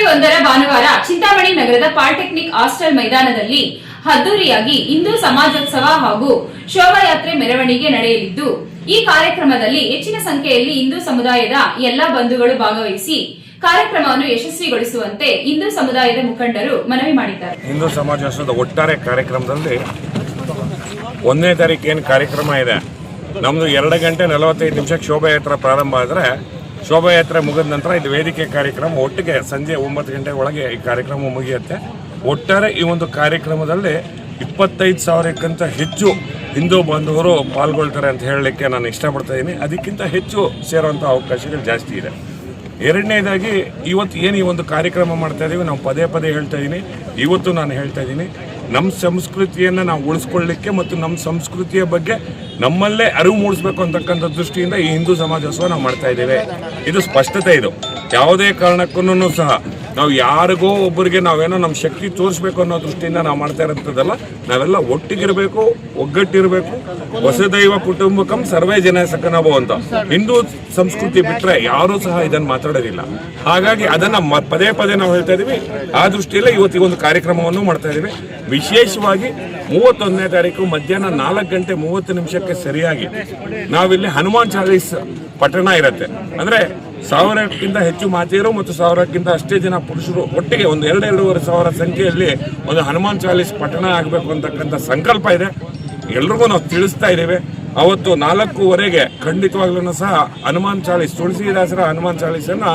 February ಒಂದರ ಭಾನುವಾರ ಚಿಂತಾಮಣಿ ನಗರದ ಪಾಲಿಟೆಕ್ನಿಕ್ ಹಾಸ್ಟೆಲ್ ಮೈದಾನದಲ್ಲಿ ಅದ್ದೂರಿಯಾಗಿ ಹಿಂದೂ ಸಮಾಜೋತ್ಸವ ಹಾಗೂ ಶೋಭಾಯಾತ್ರೆ ಮೆರವಣಿಗೆ ನಡೆಯಲಿದ್ದು, ಈ ಕಾರ್ಯಕ್ರಮದಲ್ಲಿ ಹೆಚ್ಚಿನ ಸಂಖ್ಯೆಯಲ್ಲಿ ಹಿಂದೂ ಸಮುದಾಯದ ಎಲ್ಲಾ ಬಂಧುಗಳು ಭಾಗವಹಿಸಿ ಕಾರ್ಯಕ್ರಮವನ್ನು ಯಶಸ್ವಿಗೊಳಿಸುವಂತೆ ಹಿಂದೂ ಸಮುದಾಯದ ಮುಖಂಡರು ಮನವಿ ಮಾಡಿದ್ದಾರೆ. ಹಿಂದೂ ಸಮಾಜೋತ್ಸವದ ಒಟ್ಟಾರೆ ಕಾರ್ಯಕ್ರಮದಲ್ಲಿ ಒಂದನೇ ತಾರೀಕು ಏನು ಕಾರ್ಯಕ್ರಮ ಇದೆ. ನಮ್ದು ಎರಡು ಗಂಟೆ ನಲವತ್ತೈದು ನಿಮಿಷಕ್ಕೆ ಶೋಭಾಯಾತ್ರೆ ಪ್ರಾರಂಭ ಆದರೆ ಶೋಭಾಯಾತ್ರೆ ಮುಗಿದ ನಂತರ ಇದು ವೇದಿಕೆ ಕಾರ್ಯಕ್ರಮ ಒಟ್ಟಿಗೆ ಸಂಜೆ ಒಂಬತ್ತು ಗಂಟೆ ಒಳಗೆ ಈ ಕಾರ್ಯಕ್ರಮ ಮುಗಿಯುತ್ತೆ. ಒಟ್ಟಾರೆ ಈ ಒಂದು ಕಾರ್ಯಕ್ರಮದಲ್ಲಿ ಇಪ್ಪತ್ತೈದು ಸಾವಿರಕ್ಕಿಂತ ಹೆಚ್ಚು ಹಿಂದೂ ಬಾಂಧವರು ಪಾಲ್ಗೊಳ್ತಾರೆ ಅಂತ ಹೇಳಲಿಕ್ಕೆ ನಾನು ಇಷ್ಟಪಡ್ತಾ ಇದ್ದೀನಿ. ಅದಕ್ಕಿಂತ ಹೆಚ್ಚು ಸೇರುವಂಥ ಅವಕಾಶಗಳು ಜಾಸ್ತಿ ಇದೆ. ಎರಡನೇದಾಗಿ, ಇವತ್ತು ಏನು ಈ ಒಂದು ಕಾರ್ಯಕ್ರಮ ಮಾಡ್ತಾ ಇದ್ದೀವಿ ನಾವು ಪದೇ ಪದೇ ಹೇಳ್ತಾ ಇದ್ದೀನಿ ಇವತ್ತು ನಾನು ಹೇಳ್ತಾ ಇದ್ದೀನಿ ನಮ್ಮ ಸಂಸ್ಕೃತಿಯನ್ನು ನಾವು ಉಳಿಸ್ಕೊಳ್ಳಿಕ್ಕೆ ಮತ್ತು ನಮ್ಮ ಸಂಸ್ಕೃತಿಯ ಬಗ್ಗೆ ನಮ್ಮಲ್ಲೇ ಅರಿವು ಮೂಡಿಸ್ಬೇಕು ಅಂತಕ್ಕಂಥ ದೃಷ್ಟಿಯಿಂದ ಈ ಹಿಂದೂ ಸಮಾಜೋತ್ಸವ ನಾವು ಮಾಡ್ತಾ ಇದ್ದೇವೆ. ಇದು ಸ್ಪಷ್ಟತೆ ಇದು. ಯಾವುದೇ ಕಾರಣಕ್ಕೂ ಸಹ ನಾವು ಯಾರಿಗೋ ಒಬ್ಬರಿಗೆ ನಾವೇನೋ ನಮ್ಮ ಶಕ್ತಿ ತೋರಿಸ್ಬೇಕು ಅನ್ನೋ ದೃಷ್ಟಿಯಿಂದ ನಾವು ಮಾಡ್ತಾ ಇರೋಂಥದ್ದಲ್ಲ ನಾವೆಲ್ಲ ಒಟ್ಟಿಗಿರಬೇಕು, ಒಗ್ಗಟ್ಟಿರಬೇಕು. ವಸುದೈವ ಕುಟುಂಬಕಂ ಸರ್ವೇ ಜನ ಸಕನಭೋ ಅಂತ. ಹಿಂದೂ ಸಂಸ್ಕೃತಿ ಬಿಟ್ಟರೆ ಯಾರೂ ಸಹ ಇದನ್ನು ಮಾತಾಡೋದಿಲ್ಲ. ಹಾಗಾಗಿ ಅದನ್ನು ಪದೇ ಪದೇ ನಾವು ಹೇಳ್ತಾ ಇದ್ದೀವಿ ಆ ದೃಷ್ಟಿಯಲ್ಲೇ ಇವತ್ತಿಗೆ ಒಂದು ಕಾರ್ಯಕ್ರಮವನ್ನು ಮಾಡ್ತಾ ಇದ್ದೀವಿ ವಿಶೇಷವಾಗಿ ಮೂವತ್ತೊಂದನೇ ತಾರೀಕು ಮಧ್ಯಾಹ್ನ ನಾಲ್ಕು ಗಂಟೆ ಮೂವತ್ತು ನಿಮಿಷಕ್ಕೆ ಸರಿಯಾಗಿ ನಾವಿಲ್ಲಿ ಹನುಮಾನ್ ಚಾಲೀಸ್ ಪಟ್ಟಣ ಇರುತ್ತೆ. ಅಂದ್ರೆ ಸಾವಿರಕ್ಕಿಂತ ಹೆಚ್ಚು ಮಾತೆಯರು ಮತ್ತು ಸಾವಿರಕ್ಕಿಂತ ಅಷ್ಟೇ ಜನ ಪುರುಷರು ಒಟ್ಟಿಗೆ ಒಂದು ಎರಡು ಎರಡೂವರೆ ಸಾವಿರ ಸಂಖ್ಯೆಯಲ್ಲಿ ಒಂದು ಹನುಮಾನ್ ಚಾಲೀಸ್ ಪಠಣ ಆಗಬೇಕು ಅಂತಕ್ಕಂಥ ಸಂಕಲ್ಪ ಇದೆ. ಎಲ್ರಿಗೂ ನಾವು ತಿಳಿಸ್ತಾ ಇದ್ದೇವೆ. ಅವತ್ತು ನಾಲ್ಕೂವರೆಗೆ ಖಂಡಿತವಾಗ್ಲೂ ಸಹ ಹನುಮಾನ್ ಚಾಲೀಸ್, ತುಳಸಿದಾಸರ ಹನುಮಾನ್ ಚಾಲೀಸನ್ನ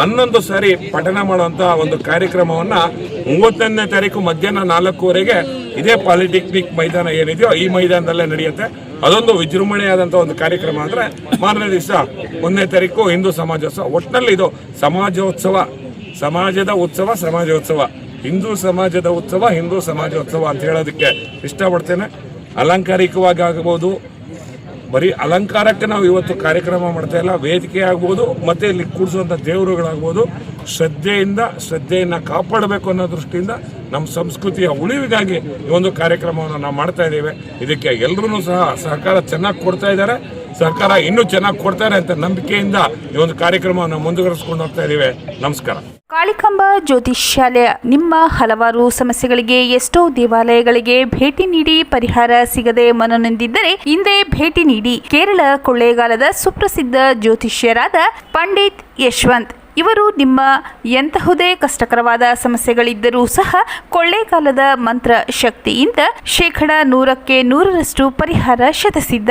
ಹನ್ನೊಂದು ಸಾರಿ ಪಠಣ ಮಾಡುವಂಥ ಒಂದು ಕಾರ್ಯಕ್ರಮವನ್ನು ಮೂವತ್ತೊಂದನೇ ತಾರೀಕು ಮಧ್ಯಾಹ್ನ ನಾಲ್ಕೂವರೆಗೆ ಇದೇ ಪಾಲಿಟೆಕ್ನಿಕ್ ಮೈದಾನ ಏನಿದೆಯೋ ಈ ಮೈದಾನದಲ್ಲೇ ನಡೆಯುತ್ತೆ. ಅದೊಂದು ವಿಜೃಂಭಣೆಯಾದಂಥ ಒಂದು ಕಾರ್ಯಕ್ರಮ ಅಂದ್ರೆ ಮಾರನೇ ದಿವಸ ಒಂದನೇ ತಾರೀಕು ಹಿಂದೂ ಸಮಾಜೋತ್ಸವ. ಒಟ್ಟಿನಲ್ಲಿ ಇದು ಸಮಾಜೋತ್ಸವ. ಸಮಾಜದ ಉತ್ಸವ, ಸಮಾಜೋತ್ಸವ. ಹಿಂದೂ ಸಮಾಜದ ಉತ್ಸವ, ಹಿಂದೂ ಸಮಾಜೋತ್ಸವ ಅಂತ ಹೇಳೋದಕ್ಕೆ ಇಷ್ಟಪಡ್ತೇನೆ. ಅಲಂಕಾರಿಕವಾಗಿ ಆಗಬಹುದು ಬರೀ ಅಲಂಕಾರಕ್ಕೆ ನಾವು ಇವತ್ತು ಕಾರ್ಯಕ್ರಮ ಮಾಡ್ತಾ ಇಲ್ಲ, ವೇದಿಕೆ ಆಗ್ಬೋದು, ಮತ್ತೆ ಇಲ್ಲಿ ಕೂಡಿಸುವಂಥ ದೇವರುಗಳಾಗ್ಬೋದು. ಶ್ರದ್ಧೆಯಿಂದ, ಶ್ರದ್ಧೆಯನ್ನು ಕಾಪಾಡಬೇಕು ಅನ್ನೋ ದೃಷ್ಟಿಯಿಂದ ನಮ್ಮ ಸಂಸ್ಕೃತಿಯ ಉಳಿವಿಗಾಗಿ ಈ ಒಂದು ಕಾರ್ಯಕ್ರಮವನ್ನು ನಾವು ಮಾಡ್ತಾ ಇದ್ದೇವೆ. ಇದಕ್ಕೆ ಎಲ್ಲರೂ ಸಹ ಸಹಕಾರ ಚೆನ್ನಾಗಿ ಕೊಡ್ತಾ ಇದ್ದಾರೆ. ಸಹಕಾರ ಇನ್ನೂ ಚೆನ್ನಾಗಿ ಕೊಡ್ತಾರೆ ಅಂತ ನಂಬಿಕೆಯಿಂದ ಈ ಒಂದು ಕಾರ್ಯಕ್ರಮವನ್ನು ಮುಂದುವರಿಸ್ಕೊಂಡು ಹೋಗ್ತಾ ಇದ್ದೀವಿ. ನಮಸ್ಕಾರ. ಕಾಳಿಕಾಂಬ ಜ್ಯೋತಿಷ್ಯಾಲಯ ನಿಮ್ಮ ಹಲವಾರು ಸಮಸ್ಯೆಗಳಿಗೆ ಎಷ್ಟೋ ದೇವಾಲಯಗಳಿಗೆ ಭೇಟಿ ನೀಡಿ ಪರಿಹಾರ ಸಿಗದೆ ಮನನೊಂದಿದ್ದರೆ ಹಿಂದೆ ಭೇಟಿ ನೀಡಿ. ಕೇರಳ ಕೊಳ್ಳೇಗಾಲದ ಸುಪ್ರಸಿದ್ಧ ಜ್ಯೋತಿಷ್ಯರಾದ ಪಂಡಿತ್ ಯಶವಂತ್. ಇವರು ನಿಮ್ಮ ಎಂತಹುದೇ ಕಷ್ಟಕರವಾದ ಸಮಸ್ಯೆಗಳಿದ್ದರೂ ಸಹ ಕೊಳ್ಳೇಗಾಲದ ಮಂತ್ರ ಶಕ್ತಿಯಿಂದ ಶೇಕಡ ನೂರಕ್ಕೆ ನೂರರಷ್ಟು ಪರಿಹಾರ ಶತಸಿದ್ಧ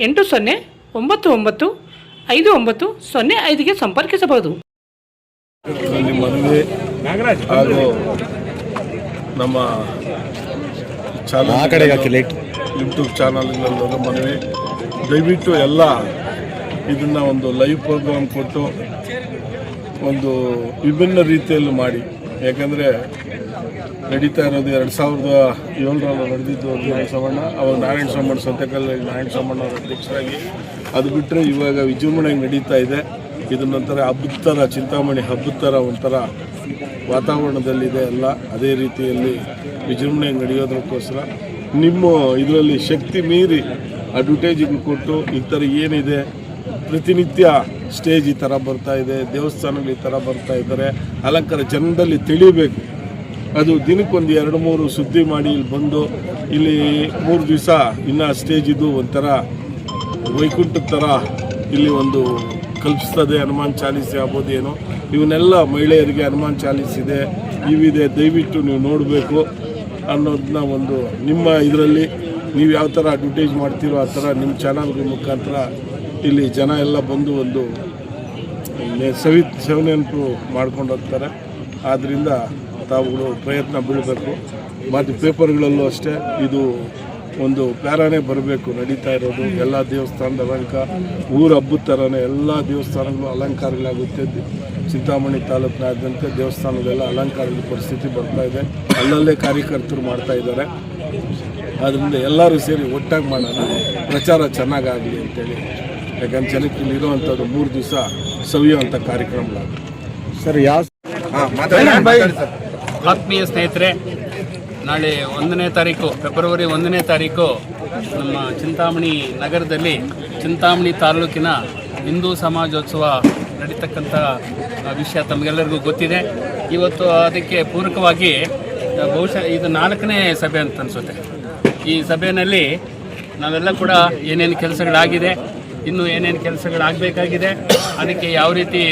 ಎಂಟು ಸೊನ್ನೆ ಒಂಬತ್ತು ಒಂಬತ್ತು ಐದು ಒಂಬತ್ತು ಸೊನ್ನೆ ಐದಿಗೆ ಸಂಪರ್ಕಿಸಬಹುದು. ಹಾಗೂ ನಮ್ಮ ಚಾನಲ್ ಯೂಟ್ಯೂಬ್ ಚಾನಲ್ಗಳಲ್ಲೂ ಮನವಿ ದಯವಿಟ್ಟು ಎಲ್ಲ ಇದನ್ನು ಒಂದು ಲೈವ್ ಪ್ರೋಗ್ರಾಮ್ ಕೊಟ್ಟು ಒಂದು ವಿಭಿನ್ನ ರೀತಿಯಲ್ಲಿ ಮಾಡಿ. ಯಾಕಂದರೆ ನಡೀತಾ ಇರೋದು ಎರಡು ಸಾವಿರದ ಏಳರಲ್ಲಿ ನಡೆದಿದ್ದು ನಾರಾಯಣ ಸೋಮಣ್ಣ. ಅವರು ನಾರಾಯಣ ಸೋಮಣ್ಣ ಸಂತೆಕಲ್ಲಿ ನಾರಾಯಣ ಸೋಮಣ್ಣ ಅವರ ಅಧ್ಯಕ್ಷರಾಗಿ. ಅದು ಬಿಟ್ಟರೆ ಇವಾಗ ವಿಜೃಂಭಣೆಗೆ ನಡೀತಾ ಇದೆ. ಇದು ನಂತರ ಹಬ್ಬದ ಥರ ಚಿಂತಾಮಣಿ ಹಬ್ಬದ ಥರ ಒಂಥರ ವಾತಾವರಣದಲ್ಲಿದೆ ಎಲ್ಲ ಅದೇ ರೀತಿಯಲ್ಲಿ ವಿಜೃಂಭಣೆ ನಡೆಯೋದಕ್ಕೋಸ್ಕರ ನಿಮ್ಮ ಇದರಲ್ಲಿ ಶಕ್ತಿ ಮೀರಿ ಅಡ್ವರ್ಟೈಸಿಂಗ್ ಕೊಟ್ಟು, ಈ ಥರ ಏನಿದೆ, ಪ್ರತಿನಿತ್ಯ ಸ್ಟೇಜ್ ಈ ಥರ ಬರ್ತಾ ಇದೆ, ದೇವಸ್ಥಾನಗಳು ಈ ಥರ ಬರ್ತಾ ಇದ್ದಾರೆ, ಅಲಂಕಾರ ಜನದಲ್ಲಿ ತಿಳಿಬೇಕು. ಅದು ದಿನಕ್ಕೊಂದು ಎರಡು ಮೂರು ಸುದ್ದಿ ಮಾಡಿ ಇಲ್ಲಿ ಬಂದು, ಇಲ್ಲಿ ಮೂರು ದಿವಸ ಇನ್ನು ಸ್ಟೇಜ್ ಇದು ಒಂಥರ ವೈಕುಂಠದ ಥರ ಇಲ್ಲಿ ಒಂದು ಕಲ್ಪಿಸ್ತದೆ, ಹನುಮಾನ್ ಚಾಲೀಸಿ ಆಗ್ಬೋದು ಏನೋ ಇವನ್ನೆಲ್ಲ ಮಹಿಳೆಯರಿಗೆ ಹನುಮಾನ್ ಚಾಲೀಸಿದೆ ಇವಿದೆ, ದಯವಿಟ್ಟು ನೀವು ನೋಡಬೇಕು ಅನ್ನೋದನ್ನ ಒಂದು ನಿಮ್ಮ ಇದರಲ್ಲಿ, ನೀವು ಯಾವ ಥರ ಅಡ್ವರ್ಟೈಸ್ ಮಾಡ್ತೀರೋ ಆ ಥರ ನಿಮ್ಮ ಚಾನಲ್ಗಳ ಮುಖಾಂತರ ಇಲ್ಲಿ ಜನ ಎಲ್ಲ ಬಂದು ಒಂದು ಸವಿ ಸವಿನೆನಪು ಮಾಡ್ಕೊಂಡು ಹೋಗ್ತಾರೆ. ಆದ್ದರಿಂದ ತಾವುಗಳು ಪ್ರಯತ್ನ ಬೀಳಬೇಕು ಮತ್ತು ಪೇಪರ್ಗಳಲ್ಲೂ ಅಷ್ಟೇ ಇದು ಒಂದು ಪ್ಯಾರಾನೇ ಬರಬೇಕು. ನಡೀತಾ ಇರೋದು, ಎಲ್ಲ ದೇವಸ್ಥಾನದ ಅಲಂಕಾರ ಊರ ಹಬ್ಬದ ಥರನೇ ಎಲ್ಲ ದೇವಸ್ಥಾನಗಳು ಅಲಂಕಾರಗಳಾಗುತ್ತೆ. ಚಿಂತಾಮಣಿ ತಾಲೂಕಿನಾದ್ಯಂತ ದೇವಸ್ಥಾನದೆಲ್ಲ ಅಲಂಕಾರದ ಪರಿಸ್ಥಿತಿ ಬರ್ತಾ ಇದೆ. ಅಲ್ಲಲ್ಲೇ ಕಾರ್ಯಕರ್ತರು ಮಾಡ್ತಾ ಇದ್ದಾರೆ. ಆದ್ದರಿಂದ ಎಲ್ಲರೂ ಸೇರಿ ಒಟ್ಟಾಗಿ ಮಾಡೋಣ. ಪ್ರಚಾರ ಚೆನ್ನಾಗಾಗಲಿ ಅಂತೇಳಿ. ಯಾಕಂದ್ರೆ ಜನಕ್ಕೆ ಇರುವಂಥದ್ದು ಮೂರು ದಿವಸ ಸವಿಯುವಂಥ ಕಾರ್ಯಕ್ರಮಗಳಾಗುತ್ತೆ. ಸರ್ ಯಾವ ಆತ್ಮೀಯ ಸ್ನೇಹಿತರೆ ನಾಳೆ ಒಂದನೇ ತಾರೀಕು ಫೆಬ್ರವರಿ ಒಂದನೇ ತಾರೀಕು ನಮ್ಮ ಚಿಂತಾಮಣಿ ನಗರದಲ್ಲಿ ಚಿಂತಾಮಣಿ ತಾಲೂಕಿನ ಹಿಂದೂ ಸಮಾಜೋತ್ಸವ ನಡೀತಕ್ಕಂಥ ವಿಷಯ ತಮಗೆಲ್ಲರಿಗೂ ಗೊತ್ತಿದೆ. ಇವತ್ತು ಅದಕ್ಕೆ ಪೂರಕವಾಗಿ ಬಹುಶಃ ಇದು ನಾಲ್ಕನೇ ಸಭೆ ಅಂತ ಅನಿಸುತ್ತೆ. ಈ ಸಭೆಯಲ್ಲಿ ನಾವೆಲ್ಲ ಕೂಡ ಏನೇನು ಕೆಲಸಗಳಾಗಿದೆ, ಇನ್ನು ಏನೇನು ಕೆಲಸಗಳಾಗಬೇಕಾಗಿದೆ, ಅದಕ್ಕೆ ಯಾವ ರೀತಿ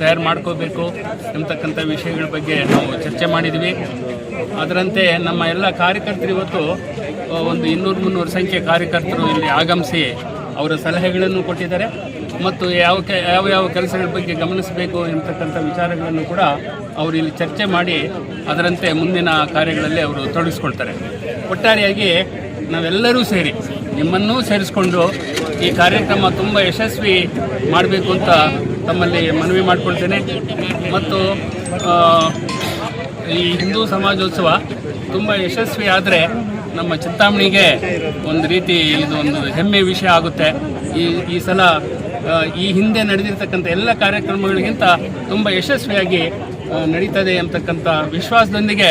ತಯಾರು ಮಾಡ್ಕೋಬೇಕು ಎಂಬತಕ್ಕಂಥ ವಿಷಯಗಳ ಬಗ್ಗೆ ನಾವು ಚರ್ಚೆ ಮಾಡಿದ್ವಿ. ಅದರಂತೆ ನಮ್ಮ ಎಲ್ಲ ಕಾರ್ಯಕರ್ತರು ಇವತ್ತು ಒಂದು ಇನ್ನೂರು ಮುನ್ನೂರು ಸಂಖ್ಯೆ ಕಾರ್ಯಕರ್ತರು ಇಲ್ಲಿ ಆಗಮಿಸಿ ಅವರ ಸಲಹೆಗಳನ್ನು ಕೊಟ್ಟಿದ್ದಾರೆ. ಮತ್ತು ಯಾವ ಕೆ, ಯಾವ ಯಾವ ಕೆಲಸಗಳ ಬಗ್ಗೆ ಗಮನಿಸಬೇಕು ಎಂಬತಕ್ಕಂಥ ವಿಚಾರಗಳನ್ನು ಕೂಡ ಅವರು ಇಲ್ಲಿ ಚರ್ಚೆ ಮಾಡಿ ಅದರಂತೆ ಮುಂದಿನ ಕಾರ್ಯಗಳಲ್ಲಿ ಅವರು ತೊಡಗಿಸ್ಕೊಳ್ತಾರೆ. ಒಟ್ಟಾರೆಯಾಗಿ ನಾವೆಲ್ಲರೂ ಸೇರಿ ನಿಮ್ಮನ್ನೂ ಸೇರಿಸ್ಕೊಂಡು ಈ ಕಾರ್ಯಕ್ರಮ ತುಂಬ ಯಶಸ್ವಿ ಮಾಡಬೇಕು ಅಂತ ತಮ್ಮಲ್ಲಿ ಮನವಿ ಮಾಡಿಕೊಳ್ತೇನೆ. ಮತ್ತು ಈ ಹಿಂದೂ ಸಮಾಜೋತ್ಸವ ತುಂಬ ಯಶಸ್ವಿ ಆದರೆ ನಮ್ಮ ಚಿಂತಾಮಣಿಗೆ ಒಂದು ರೀತಿ ಒಂದು ಹೆಮ್ಮೆ ವಿಷಯ ಆಗುತ್ತೆ. ಈ ಈ ಸಲ ಈ ಹಿಂದೆ ನಡೆದಿರ್ತಕ್ಕಂಥ ಎಲ್ಲ ಕಾರ್ಯಕ್ರಮಗಳಿಗಿಂತ ತುಂಬ ಯಶಸ್ವಿಯಾಗಿ ನಡೀತದೆ ಅಂತಕ್ಕಂಥ ವಿಶ್ವಾಸದೊಂದಿಗೆ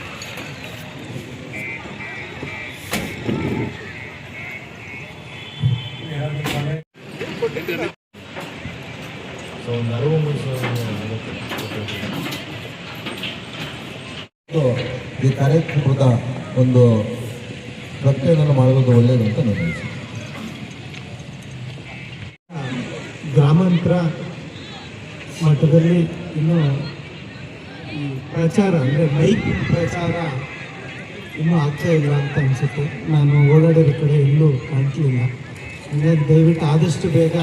ಈ ಕಾರ್ಯಕ್ರಮದ ಒಂದು ಪ್ರಕ್ರಿಯೆಯನ್ನು ಮಾಡುವುದು ಒಳ್ಳೆಯದು ಅಂತ ನನ್ನ ಗ್ರಾಮಾಂತರ ಮಟ್ಟದಲ್ಲಿ ಇನ್ನೂ ಪ್ರಚಾರ, ಅಂದರೆ ಮೈಕ್ ಪ್ರಚಾರ ಇನ್ನೂ ಆಗ್ತಾ ಇಲ್ಲ ಅಂತ ಅನಿಸುತ್ತೆ. ನಾನು ಓಡಾಡಿದ ಕಡೆ ಇನ್ನೂ ಕಾಣ್ತಿಲ್ಲ. ಹಾಗಾಗಿ ದಯವಿಟ್ಟು ಆದಷ್ಟು ಬೇಗ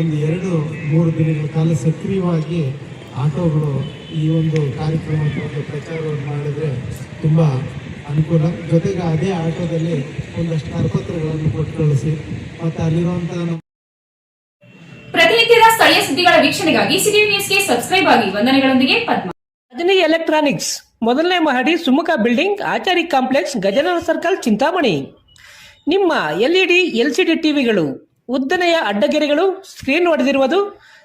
ಒಂದು ಎರಡು, ಮೂರು ದಿನಗಳ ಕಾಲ ಸಕ್ರಿಯವಾಗಿ ಆಟೋಗಳು ಈ ಒಂದು ಕಾರ್ಯಕ್ರಮಕ್ಕೆ ಒಂದು ಪ್ರಚಾರವನ್ನು ಮಾಡಿದರೆ ತುಂಬ ಅನುಕೂಲ. ಜೊತೆಗೆ ಅದೇ ಆಟೋದಲ್ಲಿ ಒಂದಷ್ಟು ಕರಪತ್ರಗಳನ್ನು ಕೊಟ್ಟು ಕಳಿಸಿ ಮತ್ತು ಅಲ್ಲಿರುವಂಥ ನಮ್ಮ ಪ್ರತಿನಿತ್ಯದ ಸ್ಥಳೀಯ ಸುದ್ದಿಗಳ ವೀಕ್ಷಣೆಗಾಗಿ ಸಿಟಿ ನ್ಯೂಸ್ಗೆ ಸಬ್ಸ್ಕ್ರೈಬ್ ಆಗಿ. ವಂದನೆಗಳೊಂದಿಗೆ ಪದ್ಮ. ರಜನಿ ಎಲೆಕ್ಟ್ರಾನಿಕ್ಸ್. ಮೊದಲನೇ ಮಹಡಿ Sumukha building Achari complex Gajanana circle Chintamani. ನಿಮ್ಮ LED LCD D L C D ಟಿವಿಗಳು ಉದ್ದನೆಯ ಅಡ್ಡಗೆರೆಗಳು ಸ್ಕ್ರೀನ್ ಹೊಡೆದಿರುವುದು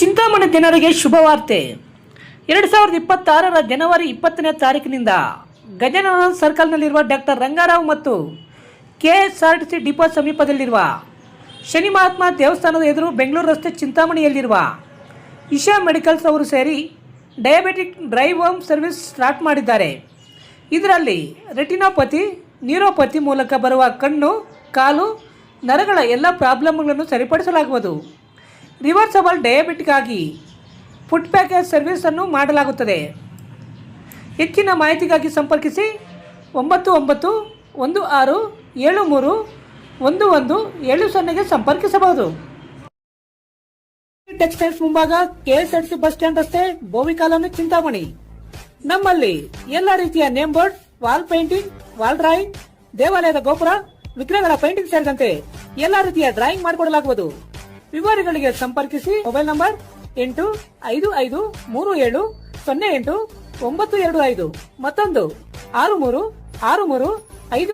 ಚಿಂತಾಮಣಿ ಜನರಿಗೆ ಶುಭವಾರ್ತೆ. ಎರಡು ಸಾವಿರದ ಇಪ್ಪತ್ತಾರರ ಜನವರಿ ಇಪ್ಪತ್ತನೇ ತಾರೀಕಿನಿಂದ ಗಜಾನನ ಸರ್ಕಲ್ನಲ್ಲಿರುವ ಡಾಕ್ಟರ್ ರಂಗಾರಾವ್ ಮತ್ತು K S R T C depot ಸಮೀಪದಲ್ಲಿರುವ ಶನಿ ಮಹಾತ್ಮ ದೇವಸ್ಥಾನದ ಎದುರು ಬೆಂಗಳೂರು ರಸ್ತೆ ಚಿಂತಾಮಣಿಯಲ್ಲಿರುವ ಇಶಾ ಮೆಡಿಕಲ್ಸ್ ಅವರು ಸೇರಿ diabetic drive home service start ಮಾಡಿದ್ದಾರೆ. ಇದರಲ್ಲಿ ರೆಟಿನೋಪತಿ, ನ್ಯೂರೋಪತಿ ಮೂಲಕ ಬರುವ ಕಣ್ಣು, ಕಾಲು, ನರಗಳ ಎಲ್ಲ ಪ್ರಾಬ್ಲಮ್ಗಳನ್ನು ಸರಿಪಡಿಸಲಾಗುವುದು. ರಿವರ್ಸಬಲ್ ಡಯಾಬಿಟಿಕ್ಗಾಗಿ ಫುಡ್ ಪ್ಯಾಕೇಜ್ ಸರ್ವಿಸನ್ನು ಮಾಡಲಾಗುತ್ತದೆ. ಹೆಚ್ಚಿನ ಮಾಹಿತಿಗಾಗಿ ಸಂಪರ್ಕಿಸಿ ಒಂಬತ್ತು ಒಂಬತ್ತು ಒಂದು ಆರು ಏಳು ಮೂರು ಒಂದು ಒಂದು ಏಳು ಸೊನ್ನೆಗೆ ಸಂಪರ್ಕಿಸಬಹುದು. ಟೆಕ್ಸ್ಟೈಲ್ಸ್ ಮುಂಭಾಗ ಕೆಎಸ್ಆರ್ಸಿ ಬಸ್ ಸ್ಟ್ಯಾಂಡ್ ರಸ್ತೆ ಬೋವಿ ಚಿಂತಾಮಣಿ. ನಮ್ಮಲ್ಲಿ ಎಲ್ಲ ರೀತಿಯ name board, wall painting, wall drawing, ದೇವಾಲಯದ ಗೋಪುರ, ವಿಗ್ರಹಗಳ ಪೇಂಟಿಂಗ್ ಸೇರಿದಂತೆ ಎಲ್ಲ ರೀತಿಯ ಡ್ರಾಯಿಂಗ್ ಮಾಡಿಕೊಡಲಾಗುವುದು. ವಿವರಗಳಿಗೆ ಸಂಪರ್ಕಿಸಿ ಮೊಬೈಲ್ ನಂಬರ್ ಎಂಟು ಐದು ಐದು ಮೂರು ಏಳು ಸೊನ್ನೆ ಎಂಟು ಒಂಬತ್ತು ಎರಡು ಐದು. ಮತ್ತೊಂದು, ಆರು ಮೂರು ಆರು ಮೂರು